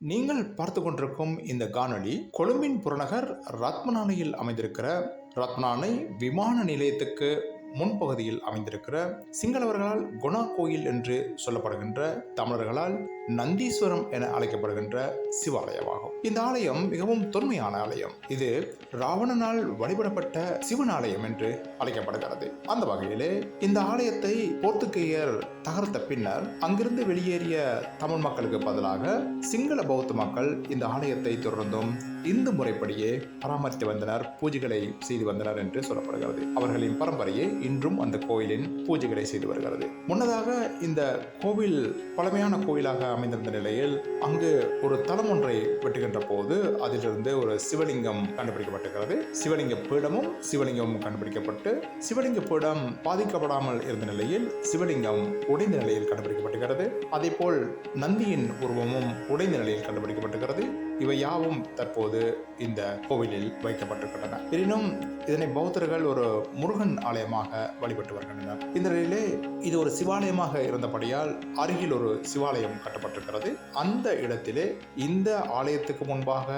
நீங்கள் பார்த்து கொண்டிருக்கும் இந்த காணொளி கொழும்பின் புறநகர் ரத்மனானையில் அமைந்திருக்கிற ரத்மனானை விமான நிலையத்துக்கு முன்பகுதியில் அமைந்திருக்கிற சிங்களவர்களால் குணா கோயில் என்று சொல்லப்படுகின்ற தமிழர்களால் நந்தீஸ்வரம் என அழைக்கப்படுகின்ற சிவாலயமாகும். இந்த ஆலயம் மிகவும் தொன்மையான ஆலயம். இது ராவணனால் வழிபடப்பட்ட சிவன் ஆலயம் என்று அழைக்கப்படுகிறது. அந்த வகையிலே இந்த ஆலயத்தை போர்த்துகேயர் தகர்த்த பின்னர் அங்கிருந்து வெளியேறிய தமிழ் மக்களுக்கு பதிலாக சிங்கள பௌத்த மக்கள் இந்த ஆலயத்தை தொடர்ந்தும் இந்து முறைப்படியே பராமரித்து வந்தனர் பூஜைகளை செய்து வந்தனர் என்று சொல்லப்படுகிறது. அவர்களின் பரம்பரையை இன்றும் அந்த கோயிலின் பூஜைகளை செய்து வருகிறது. முன்னதாக இந்த கோவில் பழமையான கோயிலாக அமைந்திருந்த நிலையில் அங்கு ஒரு தலம் ஒன்றை வெட்டுகின்ற போது அதிலிருந்து ஒரு சிவலிங்கம் கண்டுபிடிக்கப்பட்டிருக்கிறது. சிவலிங்க பீடமும் சிவலிங்கமும் கண்டுபிடிக்கப்பட்டு சிவலிங்க பீடம் பாதிக்கப்படாமல் இருந்த நிலையில் சிவலிங்கம் உடைந்த நிலையில் கண்டுபிடிக்கப்பட்டிருக்கிறது. அதேபோல் நந்தியின் உருவமும் உடைந்த நிலையில் கண்டுபிடிக்கப்பட்டிருக்கிறது. இவை யாவும் தற்போது இந்த கோவிலில் வைக்கப்பட்டிருக்கின்றன. எனினும் இதனை பௌத்தர்கள் ஒரு முருகன் ஆலயமாக வழிபட்டு வருகின்றனர். இந்த நிலையிலே இது ஒரு சிவாலயமாக இருந்தபடியால் அருகில் ஒரு சிவாலயம் கட்டப்பட்டிருக்கிறது. அந்த இடத்திலே இந்த ஆலயத்துக்கு முன்பாக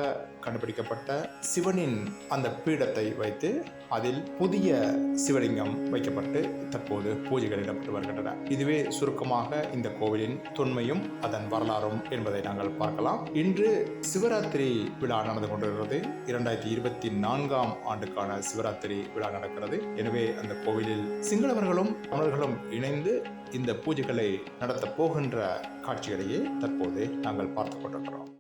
கண்டுபிடிக்கப்பட்ட சிவனின் அந்த பீடத்தை வைத்து அதில் புதிய சிவலிங்கம் வைக்கப்பட்டு தற்போது பூஜைகள் இடம்பெற்று வருகின்றன. இதுவே சுருக்கமாக இந்த கோவிலின் தொன்மையும் அதன் வரலாறும் என்பதை நாங்கள் பார்க்கலாம். இன்று சிவராத்திரி விழா நடந்து கொண்டிருக்கிறது. இரண்டாயிரத்தி இருபத்தி நான்காம் ஆண்டுக்கான சிவராத்திரி விழா நடக்கிறது. எனவே அந்த கோவிலில் சிங்களவர்களும் தமிழர்களும் இணைந்து இந்த பூஜைகளை நடத்தப் போகின்ற காட்சிகளையே தற்போது நாங்கள் பார்த்து கொண்டிருக்கிறோம்.